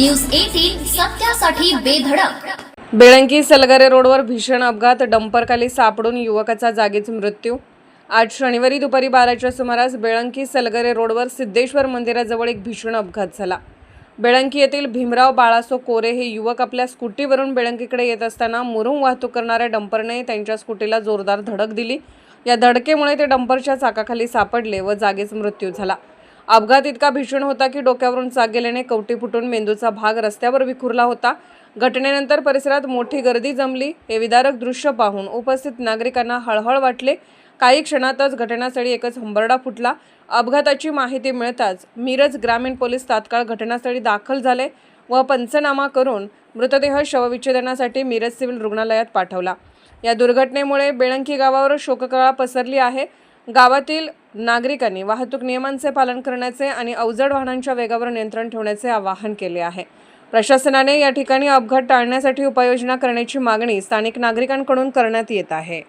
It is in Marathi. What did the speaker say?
न्यूज एटीन सत्यासाठी बेधडक. बेळंकी सलगरे रोडवर भीषण अपघात डंपरखाली सापडून युवकाचा जागीच मृत्यू. आज शनिवारी दुपारी बाराच्या सुमारास बेळंकी सलगरे रोडवर सिद्धेश्वर मंदिराजवळ एक भीषण अपघात झाला. बेळंकी येथील भीमराव बाळासो कोरे हे युवक आपल्या स्कूटीवरून बेळंकीकडे येत असताना मुरुम वाहतूक करणाऱ्या डंपरने त्यांच्या स्कूटीला जोरदार धडक दिली. या धडकेमुळे ते डंपरच्या चाकाखाली सापडले व जागीच मृत्यू झाला. अपघात इतका भीषण होता की डोक्यावरून चाक गेल्याने कवटी फुटून मेंदूचा भाग रस्त्यावर विखुरला होता. घटनेनंतर परिसरात मोठी गर्दी जमली. हे विदारक दृश्य पाहून उपस्थित नागरिकांना हळहळ वाटले. काही क्षणातच घटनास्थळी एकच हंबरडा फुटला. अपघाताची माहिती मिळताच मिरज ग्रामीण पोलीस तात्काळ घटनास्थळी दाखल झाले व पंचनामा करून मृतदेह शवविच्छेदनासाठी मिरज सिव्हिल रुग्णालयात पाठवला. या दुर्घटनेमुळे बेळंकी गावावर शोककळा पसरली आहे. गावातील नागरिकांनी वाहतूक नियमांचे पालन करण्याचे आणि अवजड वाहनांच्या वेगावर नियंत्रण ठेवण्याचे आवाहन केले आहे. प्रशासनाने या ठिकाणी अपघात टाळण्यासाठी उपाययोजना करण्याची मागणी स्थानिक नागरिकांकडून करण्यात येत आहे.